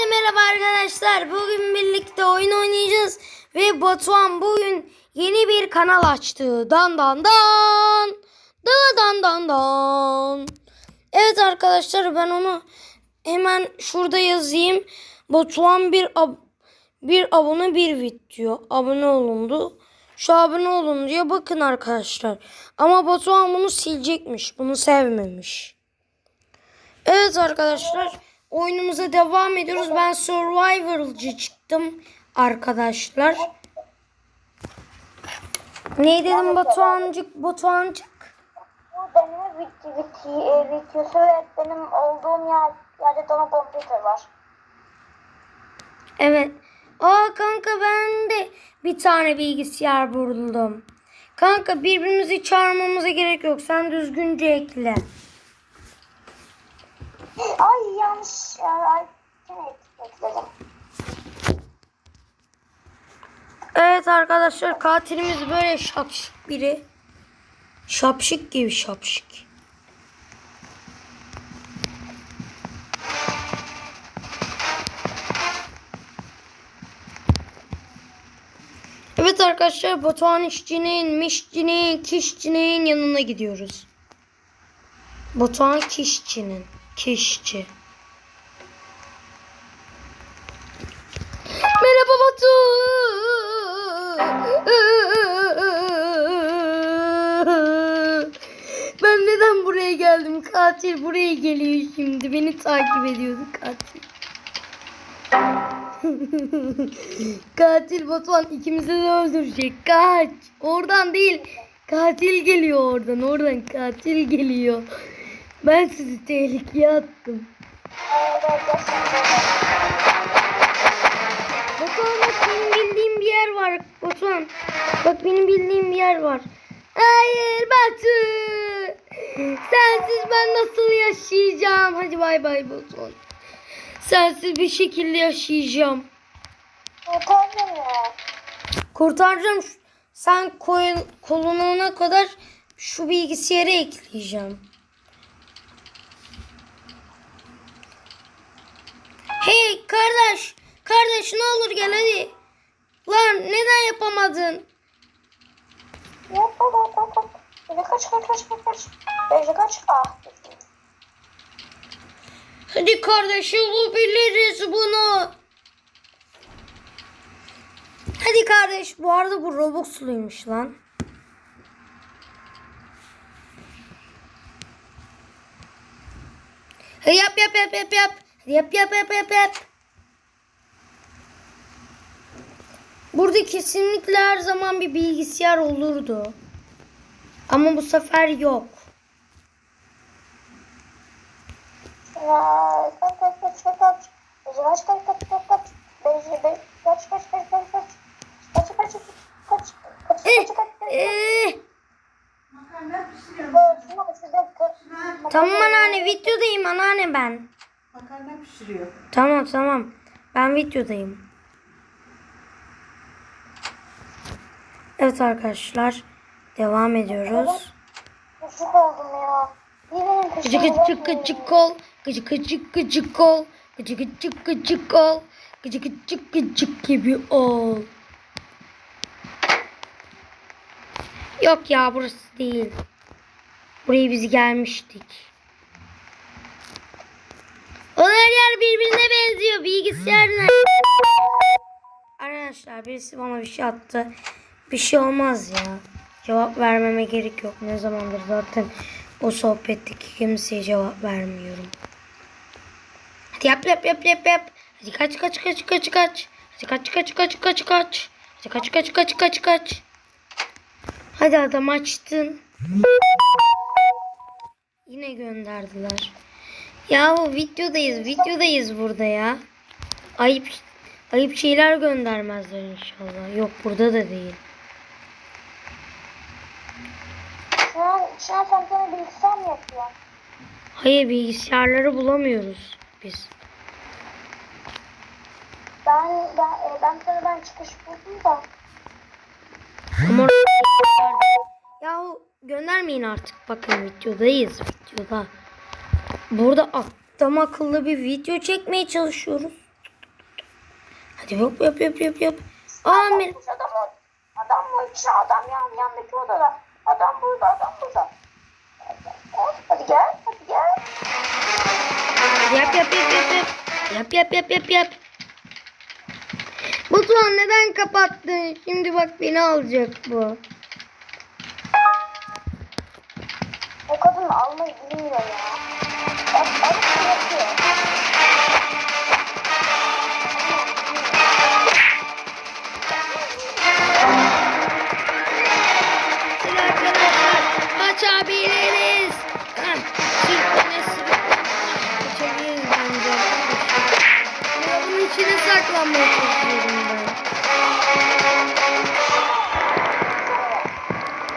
Hepinize merhaba arkadaşlar. Bugün birlikte oyun oynayacağız. Ve Batuhan bugün yeni bir kanal açtı. Dan dan dan. Dan dan dan dan. Evet arkadaşlar ben onu hemen şurada yazayım. Batuhan bir ab bir abone bir video. Abone olundu. Şu abone olun diyor. Bakın arkadaşlar. Ama Batuhan bunu silecekmiş. Bunu sevmemiş. Evet arkadaşlar oyunumuza devam ediyoruz. Ben survival'cı çıktım arkadaşlar. Ne dedim Batuhancık Batuhancık? Video, video, e, videosu ve benim olduğum yer, yerde dona computer var. Evet. Aa kanka ben de bir tane bilgisayar buldum. Kanka birbirimizi çağırmamıza gerek yok. Sen düzgünce ekle. Ay yanlış. Ekledim. Evet arkadaşlar katilimiz böyle şapşık biri. Şapşık gibi şapşık. Evet arkadaşlar Batuhan işçinin, mişçinin, kişçinin yanına gidiyoruz. Batuhan kişçinin, kişçi. Ben neden buraya geldim? Katil buraya geliyor şimdi. Beni takip ediyordu katil. katil Batuhan ikimizi de öldürecek. Kaç. Oradan değil. Katil geliyor oradan. Oradan katil geliyor. Ben sizi tehlikeye attım. Batuhan bak benim bildiğim bir yer var. Batuhan. Bak benim bildiğim bir yer var. Hayır Batu. Sensiz ben nasıl yaşayacağım? Hadi bay bay Batuhan. Sensiz bir şekilde yaşayacağım. Yeter beni. Kurtaracağım. Sen koyun, kolununa kadar şu bilgisayarı ekleyeceğim. Hey kardeş. Kardeş ne olur gel hadi. Lan neden yapamadın? Yap, yap, yap, yap. Beni kaç, kaç, kaç, kaç. Beni kaç. Ah. Hadi kardeş yapabiliriz bunu. Hadi kardeş. Bu arada bu Robux'luymuş lan. Hadi yap yap yap yap yap. Hadi yap yap yap yap yap. Burada kesinlikle her zaman bir bilgisayar olurdu. Ama bu sefer yok. Ya, kaç, kaç, kaç, kaç, kaç. Beni kaç, kaç, kaç, kaç, kaç. Beni, beni, kaç, kaç, kaç, kaç, kaç. Kaç, kaç, kaç, kaç. Kaç, kaç, kaç, kaç. Makarna pişiriyorum. Böyle, şunu şurada kaç. Tamam anneanne videodayım anneanne ben. Makarna pişiriyor. Tamam tamam. Ben videodayım. Evet arkadaşlar. Devam ediyoruz. Küçük oldum ya. Niye benim Gıcık kuşum gıcık gıcık kol. Gıcık gıcık gıcık kol. Gıcık gıcık gıcık kol. Gıcık gıcık gıcık gibi ol. Yok ya burası değil. Buraya biz gelmiştik. O her yer birbirine benziyor. Bilgisayar nerede? Arkadaşlar birisi bana bir şey attı. Bir şey olmaz ya. Cevap vermeme gerek yok. Ne zamandır zaten o sohbetteki kimseye cevap vermiyorum. Hadi yap yap yap yap yap. Hadi kaç kaç kaç kaç kaç. Hadi kaç kaç kaç kaç kaç. Hadi kaç kaç kaç kaç kaç. Hadi adam açtın. Yine gönderdiler. Yahu videodayız, videodayız burada ya. Ayıp ayıp şeyler göndermezler inşallah. Yok burada da değil. Şu an, şu an sen bilgisayar mı yapıyorsun? Hayır bilgisayarları bulamıyoruz biz. Ben, ben, e, ben sana ben çıkış buldum da. Ama Yahu göndermeyin artık. Bakın videodayız videoda. Burada adam akıllı bir video çekmeye çalışıyoruz. Hadi yap yap yap yap yap. Amir. Adam, adam mı? İçine adam yan, yandaki odada. Adam burada, adam burada. Hadi gel, hadi gel. Yap yap yap yap yap. Yap yap yap yap yap. Batuhan neden kapattın? Şimdi bak beni alacak bu. O kadın almayı bilmiyor ya. Bak, alıp bırakıyor. Hadi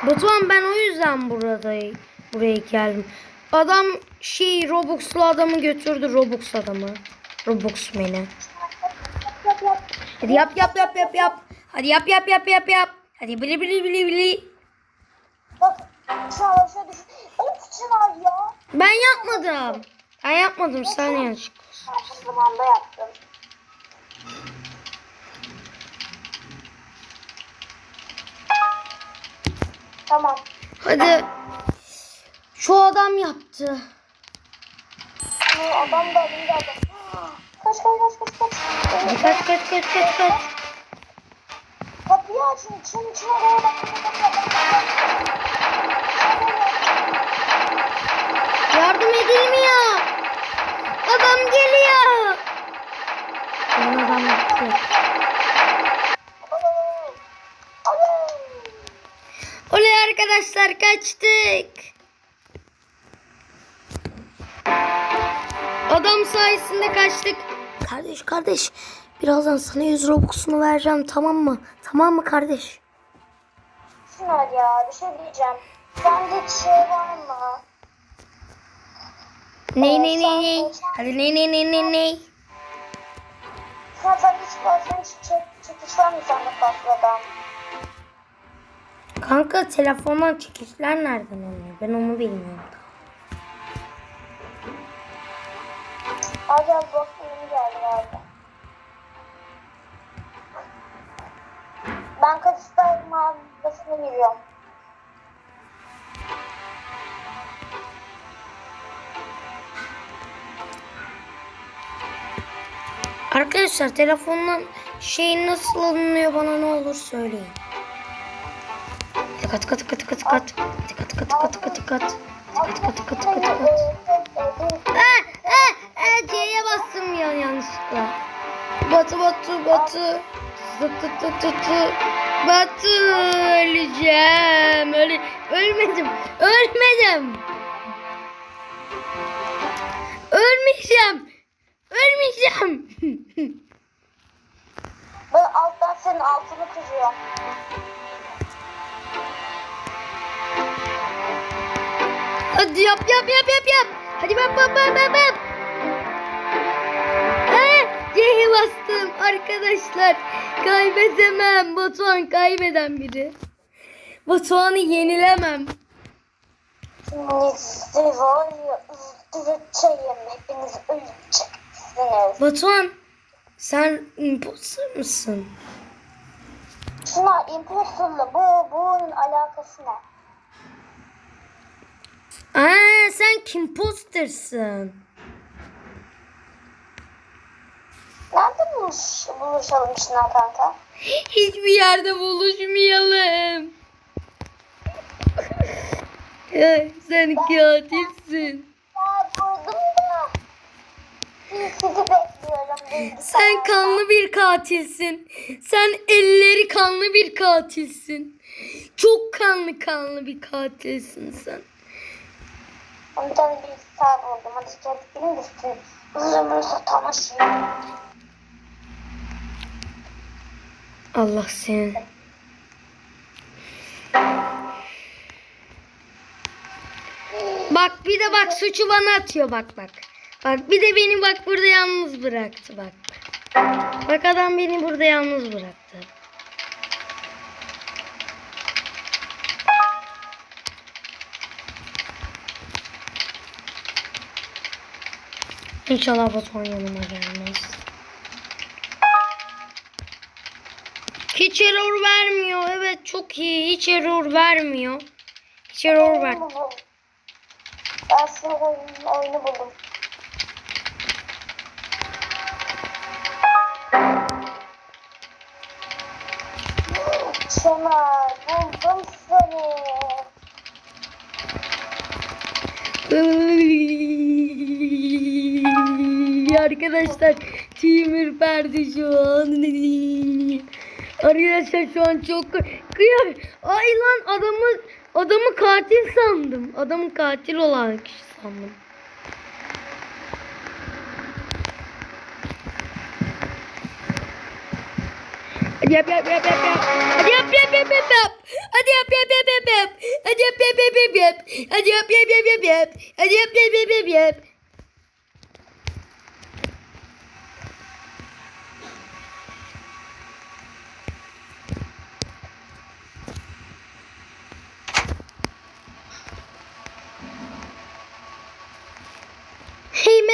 Batuhan ben o yüzden burada buraya geldim. Adam şey Robux'lu adamı götürdü Robux adamı. Robux beni. Hadi yap yap yap yap yap. Hadi yap yap yap yap yap. Hadi bili bili bili bili. Bak, aşağı düş. Of Çınar ya. Ben yapmadım. Ben yapmadım sen yanlışlıkla. Ben zamanda yaptım. Tamam. Hadi. Şu adam yaptı. Adam da elimde adam. Kaç kaç kaç kaç kaç. Kaç kaç kaç kaç kaç. Kapıyı açın. Çın çın oraya bak. Yardım edilmiyor. Adam geliyor. Arkadaşlar kaçtık. Adam sayesinde kaçtık. Kardeş kardeş birazdan sana 100 Robux'unu vereceğim tamam mı? Tamam mı kardeş? Çınar ya bir şey diyeceğim. Sende hiç şey var mı? Ney ney ney ney? Hadi ney ney ney ney? Çınar sen hiç var. Sen hiç çek, çekiş var mı sende fazladan? Kanka telefondan çekişler nereden oluyor? Ben onu bilmiyorum. Gel bak yeni geldi. Ben kaçışta mağazasına giriyorum. Arkadaşlar telefondan şey nasıl alınıyor bana ne olur söyleyin. Kat kat kat kat kat. Kat kat kat kat kat. Kat kat kat kat kat. Ah, ah, C'ye bastım ya yanlışlıkla. Batı batı batı. Batı batı batı. Batı öleceğim. Öyle, ölmedim. Ölmedim. Ölmeyeceğim. Ölmeyeceğim. Ben alttan senin altını kırıyorum. Hadi yap yap yap yap yap. Hadi bak bak bak bak. Ha, C'ye bastım arkadaşlar. Kaybedemem. Batuhan kaybeden biri. Batuhan'ı yenilemem. Öleceksiniz. Batuhan sen imposter mısın? Şuna imposterla bu bunun alakası ne? Aa, sen kimpostersın. Nerede buluş, buluşalım Çınar kanka? Hiçbir yerde buluşmayalım. Ya, sen katilsin. Ya buldum da. Sizi bekliyorum. Sen kanlı bir katilsin. Sen elleri kanlı bir katilsin. Çok kanlı kanlı bir katilsin sen. Bir. Hadi de tanışayım. Allah senin. Bak bir de bak suçu bana atıyor bak bak. Bak bir de beni bak burada yalnız bıraktı bak. Bak adam beni burada yalnız bıraktı. İnşallah Batuhan yanıma gelmez. Hiç error vermiyor. Evet çok iyi. Hiç error vermiyor. Hiç error ver. Ben oyunu buldum. Arkadaşlar Timur Perdi şu an. Arkadaşlar şu an çok kıyar. Ay lan adamı adamı katil sandım. Adamı katil olan kişi sandım. Hadi yap yap yap yap yap. Hadi yap yap yap yap yap. Hadi yap yap yap yap yap. Hadi yap yap yap yap yap. Hadi yap yap yap yap yap. Hadi yap yap yap yap yap.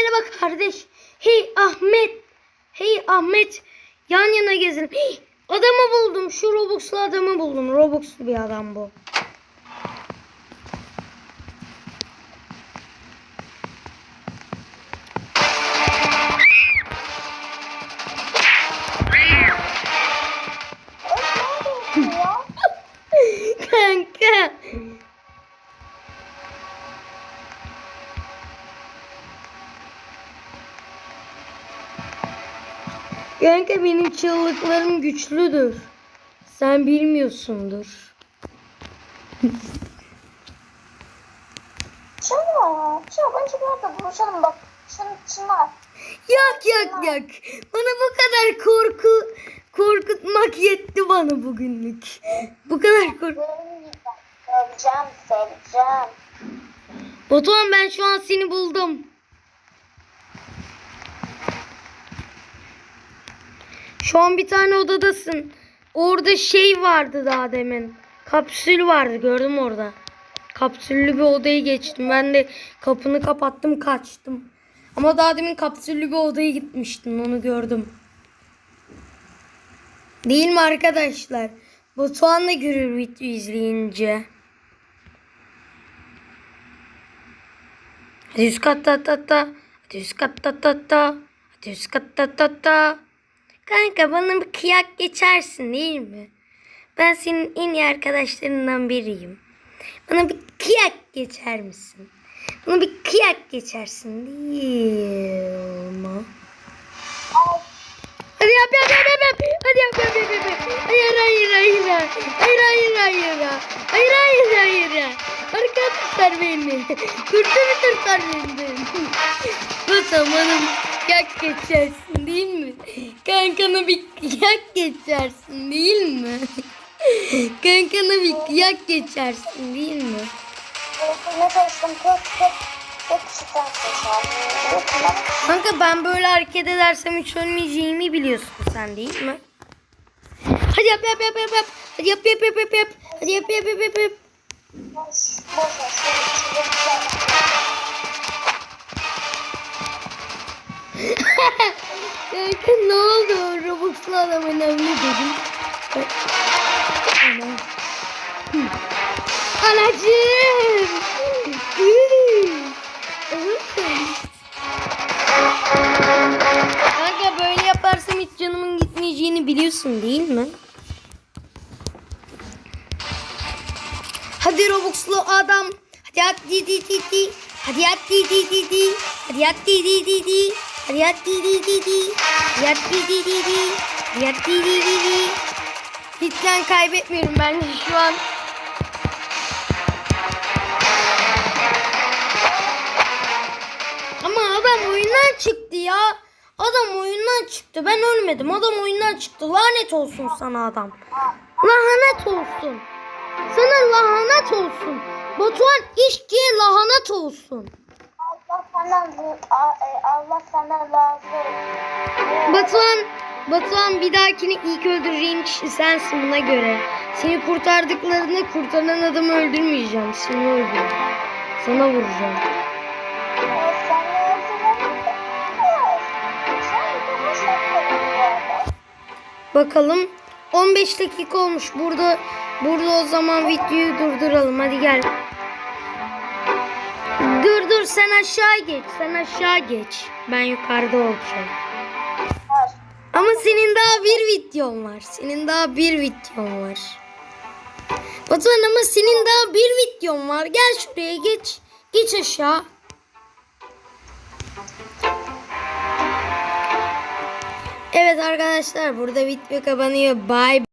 Merhaba kardeş. Hey Ahmet. Hey Ahmet. Yan yana gezelim. Hey, adamı buldum. Şu Robux'lu adamı buldum. Robux'lu bir adam bu. Kanka benim çığlıklarım güçlüdür. Sen bilmiyorsundur. Çınar. Çınar bence bir yerde buluşalım bak. Çın, Çınar. Yak yak yak. Bana bu kadar korku korkutmak yetti bana bugünlük. Bu kadar kork. Seveceğim, seveceğim. Batuhan ben şu an seni buldum. Şu an bir tane odadasın. Orada şey vardı daha demin. Kapsül vardı gördüm orada. Kapsüllü bir odaya geçtim. Ben de kapını kapattım kaçtım. Ama daha demin kapsüllü bir odaya gitmiştim. Onu gördüm. Değil mi arkadaşlar? Batuhan da görür video izleyince. Hadi üst kat ta ta ta. Hadi kat ta ta ta. Hadi üst kat ta ta ta. Kanka bana bir kıyak geçersin değil mi? Ben senin en iyi arkadaşlarından biriyim. Bana bir kıyak geçer misin? Bana bir kıyak geçersin değil mi? Hadi yap yap yap yap yap. Hadi yap yap yap yap. Hayır hayır hayır. Hayır hayır hayır. Hayır hayır hayır. Arkadaşlar beni. Kurtar kurtar beni. Bu zamanım yak geçersin değil mi? Kankana bir yak geçersin değil mi? Kankana bir yak geçersin değil mi? Kanka ben böyle hareket edersem hiç ölmeyeceğimi biliyorsun sen değil mi? Hadi yap yap yap yap yap. Hadi yap yap yap yap yap. Hadi yap yap yap yap yap. Oldu? Robux'lu adam önemli dedim. Ana. Anacığım. Kanka böyle yaparsam hiç canımın gitmeyeceğini biliyorsun değil mi? Hadi Robux'lu adam. Hadi at di di di di. Hadi at di di di di. Hadi at di di di di. Hadi at di di di di. Hadi at di di di di. Hadi at di di di di. Hiç lan kaybetmiyorum ben şu an. Ama adam oyundan çıktı ya. Adam oyundan çıktı. Ben ölmedim. Adam oyundan çıktı. Lanet olsun sana adam. Lanet olsun. Sana lanet olsun. Batuhan işçiye lanet olsun. Allah senden A- e, Allah razı olsun. Batuhan, Batuhan bir dahakine ilk öldüreceğim kişi sensin buna göre. Seni kurtardıklarında kurtaran adamı öldürmeyeceğim. Seni öldüreceğim. Sana vuracağım. Bakalım 15 dakika olmuş. Burada burada o zaman videoyu durduralım. Hadi gel. Dur sen aşağı geç. Sen aşağı geç. Ben yukarıda olacağım. Ama senin daha bir videon var. Senin daha bir videon var. Batuhan ama senin daha bir videon var. Gel şuraya geç. Geç aşağı. Evet arkadaşlar burada video kapanıyor. Bye.